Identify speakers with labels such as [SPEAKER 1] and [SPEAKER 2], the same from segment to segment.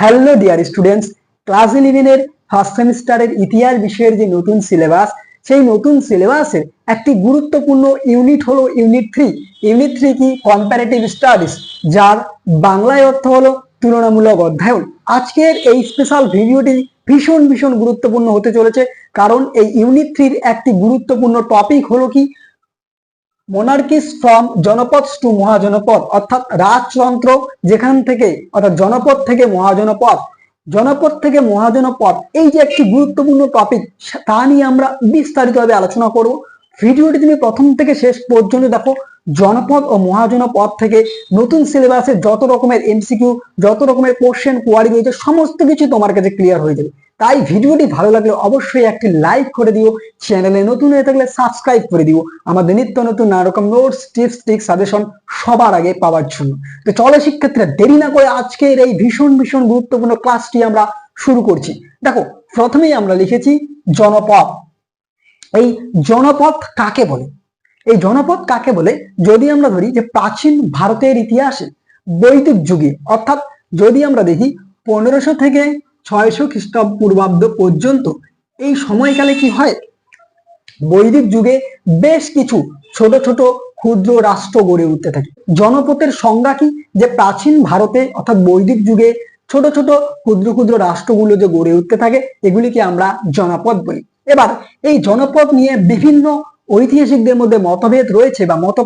[SPEAKER 1] Hello dear students class ইলেভেনের first সেমিস্টারের ইতিহাস বিষয়ের যে নতুন সিলেবাস সেই নতুন সিলেবাসের একটি গুরুত্বপূর্ণ ইউনিট হলো ইউনিট থ্রি ইউনিট থ্রি কি? কম্পারেটিভ স্টাডিজ যার বাংলায় অর্থ হলো তুলনামূলক অধ্যয়ন। আজকের এই স্পেশাল ভিডিওটি ভীষণ ভীষণ গুরুত্বপূর্ণ হতে চলেছে। কারণ এই ইউনিট থ্রির একটি গুরুত্বপূর্ণ টপিক হলো কি? মোনার্কিস ফ্রম জনপদ টু মহাজনপদ অর্থাৎ রাজতন্ত্র যেখান থেকে, অর্থাৎ জনপদ থেকে মহাজনপদ। জনপদ থেকে মহাজনপদ, এই যে একটি গুরুত্বপূর্ণ টপিক তা নিয়ে আমরা বিস্তারিতভাবে আলোচনা করব। ভিডিওটি তুমি প্রথম থেকে শেষ পর্যন্ত দেখো, জনপদ ও মহাজনপদ থেকে নতুন সিলেবাসে যত রকমের এমসিকিউ যত রকমের কোশ্চেন কোয়ারি রয়েছে, সমস্ত কিছু তোমার কাছে ক্লিয়ার হয়ে যাবে। তাই ভিডিওটি ভালো লাগলে অবশ্যই একটি লাইক করে দিও চ্যানেলে নতুন হয়ে থাকলে সাবস্ক্রাইব করে দিও। আমাদের নিত্য নতুন নানা রকম নোটস টিপস ট্রিক সাজেশন সবার আগে পাওয়ার জন্য। তো চলো শিক্ষার্থীরা, দেরি না করে আজকের এই ভীষণ ভীষণ গুরুত্বপূর্ণ ক্লাসটি আমরা শুরু করছি। দেখো, প্রথমেই আমরা লিখেছি জনপথ এই জনপথ কাকে বলে? এই জনপদ কাকে বলে? যদি আমরা ধরি যে প্রাচীন ভারতের ইতিহাসে বৈদিক যুগে, অর্থাৎ যদি আমরা দেখি পনেরোশো থেকে ছয়শো খ্রিস্টপূর্বাব্দ পর্যন্ত এই সময়কালে কি হয়? বৈদিক যুগে বেশ কিছু ছোট ছোট ক্ষুদ্র রাষ্ট্র গড়ে উঠতে থাকে। জনপদের সংজ্ঞা কি? যে প্রাচীন ভারতে অর্থাৎ বৈদিক যুগে ছোট ছোট ক্ষুদ্র ক্ষুদ্র রাষ্ট্রগুলো যে গড়ে উঠতে থাকে, এগুলিকে আমরা জনপদ বলি। এবার এই জনপদ নিয়ে বিভিন্ন ঐতিহাসিকদের মধ্যে মতভেদ রয়েছে বা মত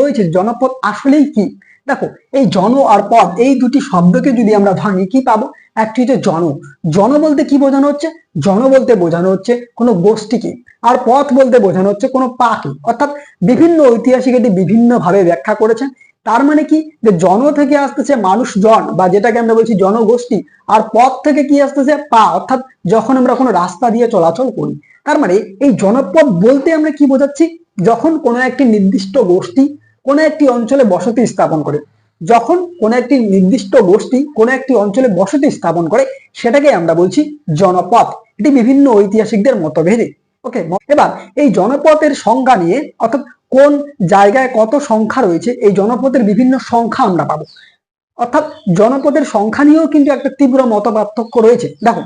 [SPEAKER 1] রয়েছে। জনপদ আসলেই কি? দেখো, এই জন আর পদ, এই দুটি শব্দকে যদি আমরা ভাঙি, কি পাবো? একটি হচ্ছে জন। জন বলতে কি বোঝানো হচ্ছে? জন বলতে বোঝানো হচ্ছে কোনো গোষ্ঠীকে। আর পথ বলতে বোঝানো হচ্ছে কোনো পাকে। অর্থাৎ বিভিন্ন ঐতিহাসিক এটি বিভিন্ন ভাবে ব্যাখ্যা করেছেন। তার মানে কি? যে জন থেকে আসতেছে মানুষজন, বা যেটাকে আমরা বলছি জনগোষ্ঠী, আর পথ থেকে কি আসতেছে? পা। অর্থাৎ যখন আমরা কোনো রাস্তা দিয়ে চলাচল করি। তার মানে এই জনপথ বলতে আমরা কি বোঝাচ্ছি? যখন কোনো একটি নির্দিষ্ট গোষ্ঠী কোনো একটি অঞ্চলে বসতি স্থাপন করে। যখন কোনো একটি নির্দিষ্ট গোষ্ঠী কোনো একটি অঞ্চলে বসতি স্থাপন করে, সেটাকে আমরা বলছি জনপদ এটি বিভিন্ন ঐতিহাসিকদের মতভেদে। ওকে, এবার এই জনপদের সংখ্যা নিয়ে, অর্থাৎ কোন জায়গায় কত সংখ্যা রয়েছে, এই জনপদের বিভিন্ন সংখ্যা আমরা পাবো। অর্থাৎ জনপদের সংখ্যা নিয়েও কিন্তু একটা তীব্র মত রয়েছে। দেখো,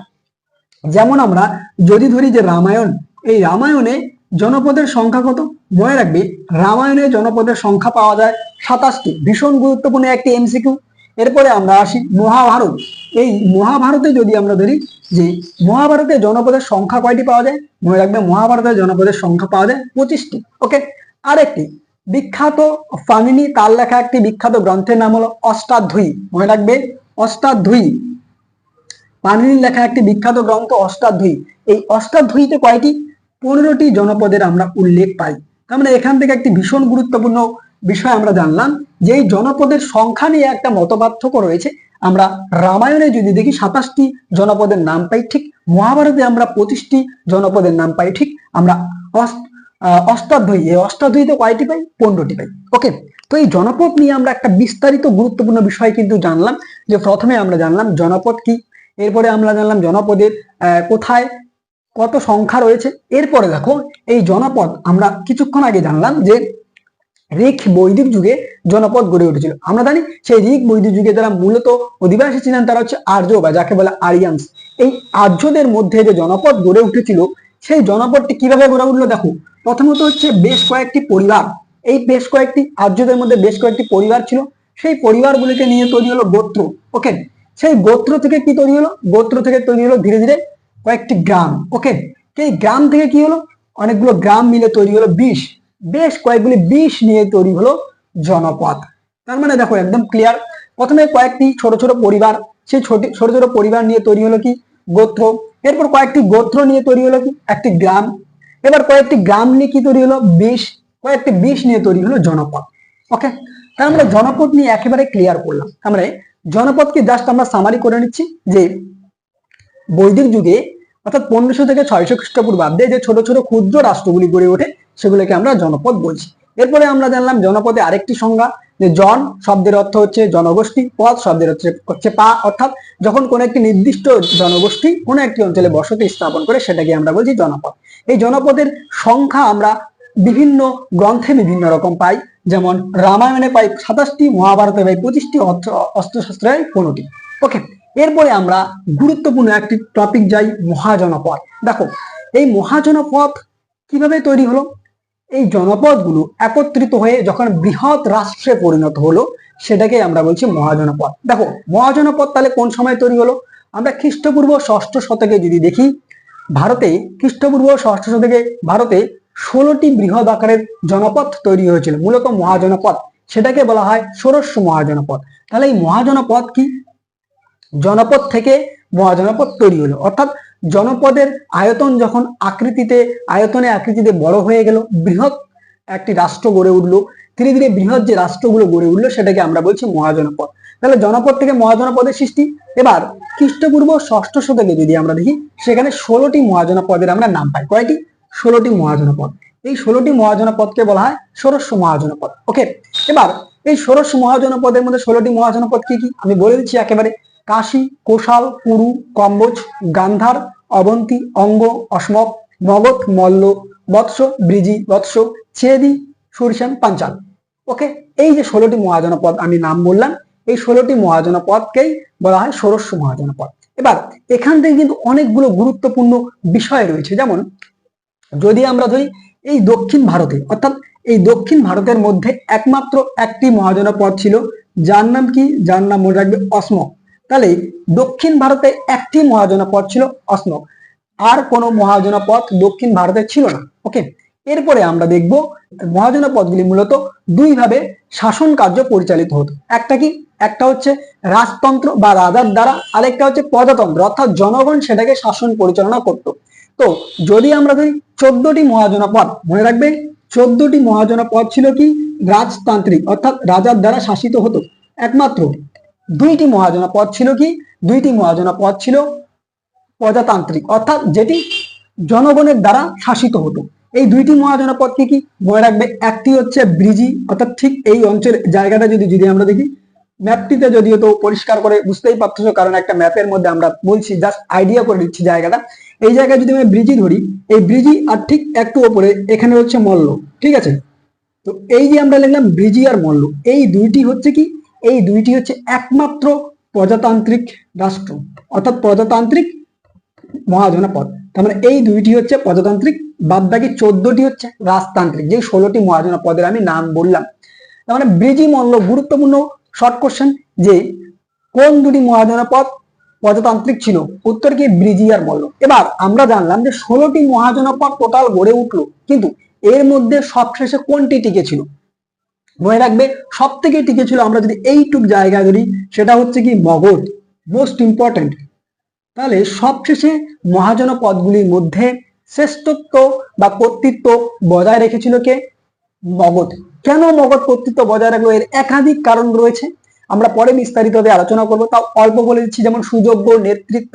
[SPEAKER 1] যেমন আমরা যদি ধরি যে রামায়ণ, এই রামায়ণে জনপদের সংখ্যা কত? মনে রাখবে, রামায়ণে জনপদের সংখ্যা পাওয়া যায় সাতাশটি। ভীষণ গুরুত্বপূর্ণ একটি এমসিকিউ এরপরে আমরা আসি মহাভারত। এই মহাভারতে যদি আমরা ধরি যে মহাভারতে জনপদের সংখ্যা কয়টি পাওয়া যায়? মনে রাখবে মহাভারতের জনপদের সংখ্যা পাওয়া যায় পঁচিশটি। ওকে আরেকটি। বিখ্যাত ফামিনি তার লেখা একটি বিখ্যাত গ্রন্থের নাম হলো অষ্টাধ্যায়ী। মনে রাখবে অষ্টাধ্যায়ী। পানির লেখা একটি বিখ্যাত গ্রন্থ অষ্টাধ্যায়ী। এই অষ্টাধ্যায়ীতে কয়টি? পনেরোটি জনপদের আমরা উল্লেখ পাই। তার মানে এখান থেকে একটি ভীষণ গুরুত্বপূর্ণ বিষয় আমরা জানলাম যে এই জনপদের সংখ্যা নিয়ে একটা মতপার্থক্য রয়েছে। আমরা রামায়ণে যদি দেখি সাতাশটি জনপদের নাম পাই, ঠিক মহাভারতে আমরা পঁচিশটি জনপদের নাম পাই, ঠিক আমরা অষ্টাধ্যায়ী, এই অষ্টাধ্যায়ীতে কয়টি পাই? পনেরোটি পাই। ওকে তো এই জনপদ নিয়ে আমরা একটা বিস্তারিত গুরুত্বপূর্ণ বিষয় কিন্তু জানলাম। যে প্রথমে আমরা জানলাম জনপদ কি, এরপরে আমরা জানলাম জনপদের কোথায় কত সংখ্যা রয়েছে। এরপরে দেখো, এই জনপদ আমরা কিছুক্ষণ আগে জানলাম যে ঋক বৈদিক যুগে জনপদ গড়ে উঠেছিল। আমরা জানি সেই ঋক বৈদিক যুগে যারা মূলত অধিবাসী ছিলেন তারা হচ্ছে আর্য বা যাকে বলে আরিয়ান্স। এই আর্যদের মধ্যে যে জনপদ গড়ে উঠেছিল, সেই জনপদটি কীভাবে গড়ে উঠল দেখো। প্রথমত হচ্ছে বেশ কয়েকটি পরিবার। এই বেশ কয়েকটি আর্যদের মধ্যে বেশ কয়েকটি পরিবার ছিল। সেই পরিবারগুলিকে নিয়ে তৈরি হলো গোত্র। ওকে সেই গোত্র থেকে কি তৈরি হলো? গোত্র থেকে তৈরি হলো ধীরে ধীরে কয়েকটি গ্রাম ওকে এই গ্রাম থেকে কি হলো? অনেকগুলো গ্রাম মিলে তৈরি হলো বিষ বেশ কয়েকগুলি বিষ নিয়ে তৈরি হলো জনপদ তার মানে দেখো, একদম ক্লিয়ার প্রথমে কয়েকটি ছোট ছোট পরিবার, সেই ছোট ছোট ছোট পরিবার নিয়ে তৈরি হলো কি? গোত্র। এরপর কয়েকটি গোত্র নিয়ে তৈরি হলো কি? একটি গ্রাম। এবার কয়েকটি গ্রাম নিয়ে কি তৈরি হলো? বিষ কয়েকটি বিষ নিয়ে তৈরি হলো জনপদ ওকে তার আমরা জনপদ নিয়ে একেবারে ক্লিয়ার করলাম। আমরা জনপদকে জাস্ট আমরা সামারি করে নিচ্ছি যে বৈদিক যুগে অর্থাৎ পনেরোশো থেকে ছয়শো খ্রিস্টপূর্বাব্দে যে ছোট ছোট ক্ষুদ্র রাষ্ট্রগুলি গড়ে ওঠে, সেগুলোকে আমরা জনপদ বলছি। এরপরে আমরা জানলাম জনপদে আরেকটি সংজ্ঞা, যে জন শব্দের অর্থ হচ্ছে জনগোষ্ঠী, পদ শব্দের হচ্ছে হচ্ছে পা, অর্থাৎ যখন কোন একটি নির্দিষ্ট জনগোষ্ঠী কোনো একটি অঞ্চলে বসতি স্থাপন করে, সেটাকে আমরা বলছি জনপদ। এই জনপদের সংখ্যা আমরা বিভিন্ন গ্রন্থে বিভিন্ন রকম পাই, যেমন রামায়ণে পাই সাতাশটি, মহাভারতে পাই পঁচিশটি অস্ত্রশস্ত্রে পনেরোটি। ওকে এরপরে আমরা গুরুত্বপূর্ণ একটি টপিক যাই মহাজনপথ দেখো, এই মহাজনপথ কীভাবে তৈরি হলো? এই জনপদগুলো একত্রিত হয়ে যখন বৃহৎ রাষ্ট্রে পরিণত হলো সেটাকে আমরা বলছি মহাজনপদ। দেখো, মহাজনপদ তাহলে কোন সময় তৈরি হলো? আমরা খ্রিস্টপূর্ব ষষ্ঠ শতকে যদি দেখি, ভারতে, খ্রিস্টপূর্ব ষষ্ঠ শতকে ভারতে ষোলোটি বৃহৎ আকারের জনপথ তৈরি হয়েছিল, মূলত মহাজনপদ। সেটাকে বলা হয় ষোড়শ মহাজনপদ। তাহলে এই মহাজনপদ কি? জনপদ থেকে মহাজনপদ তৈরি হলো। অর্থাৎ জনপদের আয়তন যখন আকৃতিতে, আয়তনে আকৃতিতে বড় হয়ে গেল, বৃহৎ একটি রাষ্ট্র গড়ে উঠল, ধীরে ধীরে বৃহৎ যে রাষ্ট্রগুলো গড়ে উঠল সেটাকে আমরা বলছি মহাজনপদ। তাহলে জনপদ থেকে মহাজনপদের সৃষ্টি। এবার খ্রিস্টপূর্ব ষষ্ঠ শতকে যদি আমরা দেখি, সেখানে ষোলোটি মহাজনপদের আমরা নাম পাই। কয়টি? ষোলোটি মহাজনপদ। এই ষোলোটি মহাজনপদকে বলা হয় ষোড়শ মহাজনপদ। ওকে এবার এই ষোড়শ মহাজনপদের মধ্যে ষোলোটি মহাজনপদ কি কি? আমি বলে দিচ্ছি একেবারে। কাশী, কোশাল পুরু কম্বোজ, গান্ধার, অবন্তী, অঙ্গ অসমক মগধ মল্ল, বৎস, ব্রিজি, বৎস চেদি সুরসান, পাঞ্চাল। ওকে, এই যে ষোলোটি মহাজনপদ আমি নাম বললাম, এই ষোলোটি মহাজনপদকেই বলা হয় ষোড়শ মহাজনপদ। এবার, এখান থেকে কিন্তু অনেকগুলো গুরুত্বপূর্ণ বিষয় রয়েছে। যেমন, যদি আমরা ধরি এই দক্ষিণ ভারতে, অর্থাৎ এই দক্ষিণ ভারতের মধ্যে একমাত্র একটি মহাজনপদ ছিল, যার নাম কি? যার নাম মনে রাখবে অসমক তাহলে দক্ষিণ ভারতে একটি মহাজনপদ ছিল অসমক আর কোনো পথ দক্ষিণ ভারতে ছিল না। ওকে এরপরে আমরা দেখব মহাজনপদগুলি মূলত দুই ভাবে শাসন কার্য পরিচালিত হতো। একটা কি? একটা হচ্ছে রাজতন্ত্র বা রাজার দ্বারা, আরেকটা হচ্ছে প্রজাতন্ত্র, অর্থাৎ জনগণ সেটাকে শাসন পরিচালনা করত। তো যদি আমরা ধরি চোদ্দটি মহাজনপদ, মনে রাখবে চোদ্দটি মহাজনপদ ছিল কি? রাজতান্ত্রিক, অর্থাৎ রাজার দ্বারা শাসিত হতো। একমাত্র দুইটি মহাজনা পদ ছিল কি? দুইটি মহাজনা পদ ছিল প্রজাতান্ত্রিক। অর্থাৎ যেটি জনগণের দ্বারা শাসিত হতো। এই দুইটি মহাজনপদ কি কি? মনে রাখবে, একটি হচ্ছে ব্রিজি, অর্থাৎ ঠিক এই অঞ্চলের জায়গাটা যদি যদি আমরা দেখি, ম্যাপটিতে যদিও তো পরিষ্কার করে বুঝতেই পারতেছো, কারণ একটা ম্যাপের মধ্যে আমরা বলছি জাস্ট আইডিয়া করে দিচ্ছি জায়গাটা। এই জায়গায় যদি আমি ব্রিজি ধরি, এই ব্রিজি আর ঠিক একটু ওপরে, এখানে হচ্ছে মল্ল, ঠিক আছে? তো এই যে আমরা লিখলাম ব্রিজি আর মল্ল, এই দুইটি হচ্ছে কি? এই দুইটি হচ্ছে একমাত্র প্রজাতান্ত্রিক রাষ্ট্র, অর্থাৎ প্রজাতান্ত্রিক মহাজনপদ তার মানে এই দুইটি হচ্ছে প্রজাতান্ত্রিক বাদ বাকি চোদ্দটি হচ্ছে রাজতান্ত্রিক। যে ষোলোটি মহাজনপদের আমি নাম বললাম। তার মানে ব্রিজি মল্ল গুরুত্বপূর্ণ শর্ট কোশ্চেন যে কোন দুটি মহাজনপদ প্রজাতান্ত্রিক ছিল? উত্তর কি ব্রিজি আর মল্ল। এবার আমরা জানলাম যে ষোলোটি মহাজনপদ টোটাল গড়ে উঠল, কিন্তু এর মধ্যে সবশেষে কোনটি টিকে ছিল? মনে রাখবে সব থেকে টিকে ছিল আমরা যদি এইটুক জায়গা ধরি, সেটা হচ্ছে কি মগধ মোস্ট ইম্পর্টেন্ট তাহলে সবশেষে মহাজন পদগুলির মধ্যে শ্রেষ্ঠত্ব বা কর্তৃত্ব বজায় রেখেছিল কে? মগধ। কেন মগধ কর্তৃত্ব বজায় রাখল? এর একাধিক কারণ রয়েছে। আমরা পরে বিস্তারিতভাবে আলোচনা করব। তাও অল্প বলে দিচ্ছি, যেমন সুযোগ্য নেতৃত্ব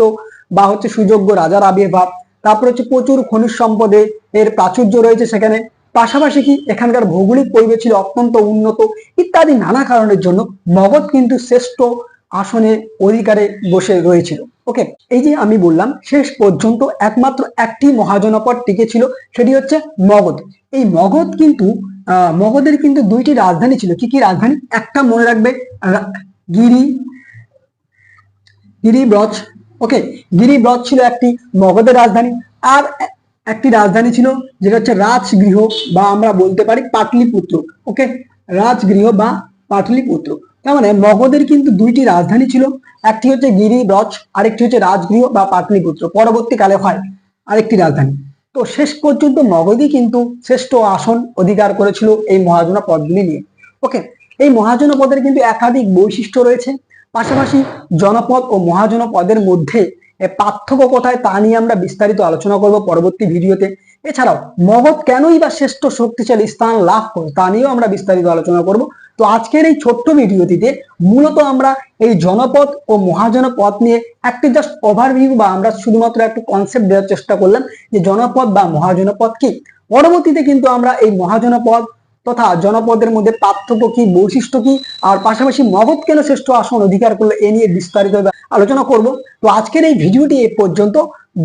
[SPEAKER 1] বা হচ্ছে সুযোগ্য রাজার আবির্ভাব। তারপর হচ্ছে প্রচুর খনিজ সম্পদে এর প্রাচুর্য রয়েছে সেখানে। পাশাপাশি কি এখানকার ভৌগোলিক পরিবেশ ছিল অত্যন্ত উন্নত ইত্যাদি নানা কারণের জন্য মগধ কিন্তু শ্রেষ্ঠ আসনে অধিকারে বসে রয়েছিল। ওকে এই যে আমি বললাম, শেষ পর্যন্ত একমাত্র একটি মহাজনপদ টিকে ছিল, সেটি হচ্ছে মগধ। এই মগধ কিন্তু মগধের কিন্তু দুইটি রাজধানী ছিল। কি কি রাজধানী? একটা মনে রাখবে গিরি গিরিব্রজ ওকে গিরিব্রজ ছিল একটি মগধের রাজধানী। আর একটি রাজধানী ছিল, যেটা হচ্ছে রাজগৃহ বা আমরা বলতে পারি পাটলিপুত্র ওকে রাজগৃহ বা পাটলিপুত্র। তার মানে মগধের কিন্তু দুইটি রাজধানী ছিল, একটি হচ্ছে গিরিব্রজ আরেকটি হচ্ছে রাজগৃহ বা পাটলিপুত্র। পরবর্তীকালে হয় আরেকটি রাজধানী। তো শেষ পর্যন্ত মগধই কিন্তু শ্রেষ্ঠ আসন অধিকার করেছিল এই মহাজনা পদগুলি নিয়ে ওকে এই মহাজনা পদের কিন্তু একাধিক বৈশিষ্ট্য রয়েছে। পাশাপাশি জনপদ ও মহাজন পদের মধ্যে পার্থক্য কোথায় তা নিয়ে আমরা বিস্তারিত আলোচনা করব পরবর্তী ভিডিওতে। এছাড়াও, মগধ কেনই বা শ্রেষ্ঠ শক্তিশালী স্থান লাভ করে তা নিয়েও আমরা বিস্তারিত আলোচনা করব। তো আজকের এই ছোট্ট ভিডিওটিতে মূলত আমরা এই জনপদ ও মহাজনপদ নিয়ে একটি জাস্ট ওভারভিউ বা আমরা শুধুমাত্র একটু কনসেপ্ট দেওয়ার চেষ্টা করলাম যে জনপদ বা মহাজনপদ কি। পরবর্তীতে কিন্তু আমরা এই মহাজনপদ তথা জনপদের মধ্যে পার্থক্য কি, বৈশিষ্ট্য কি, আর পাশাপাশি মগধ কেন শ্রেষ্ঠ আসন অধিকার করল এ নিয়ে বিস্তারিত আলোচনা করব। তো আজকের এই ভিডিওটি এ পর্যন্ত।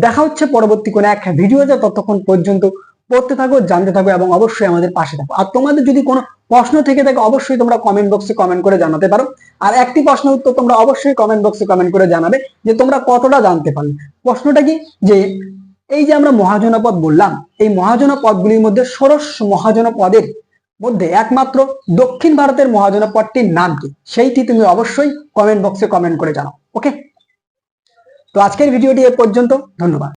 [SPEAKER 1] দেখা হচ্ছে পরবর্তী কোনো এক ভিডিওতে ততক্ষণ পর্যন্ত পড়তে থাকো, জানতে থাকো এবং অবশ্যই আমাদের পাশে থাকো। আর তোমাদের যদি কোনো প্রশ্ন থেকে থাকে, অবশ্যই তোমরা কমেন্ট বক্সে কমেন্ট করে জানাতে পারো। আর একটি প্রশ্নের উত্তর তোমরা অবশ্যই কমেন্ট বক্সে কমেন্ট করে জানাবে যে তোমরা কতটা জানতে পারলে। প্রশ্নটা কি? যে এই যে আমরা মহাজনপদ বললাম, এই মহাজনপদগুলির মধ্যে ষোড়শ মহাজনপদের মধ্যে একমাত্র দক্ষিণ ভারতের মহাজনপদটির নাম কি? সেইটি তুমি অবশ্যই কমেন্ট বক্সে কমেন্ট করে জানাও ওকে তো আজকের ভিডিওটি এ পর্যন্ত, ধন্যবাদ।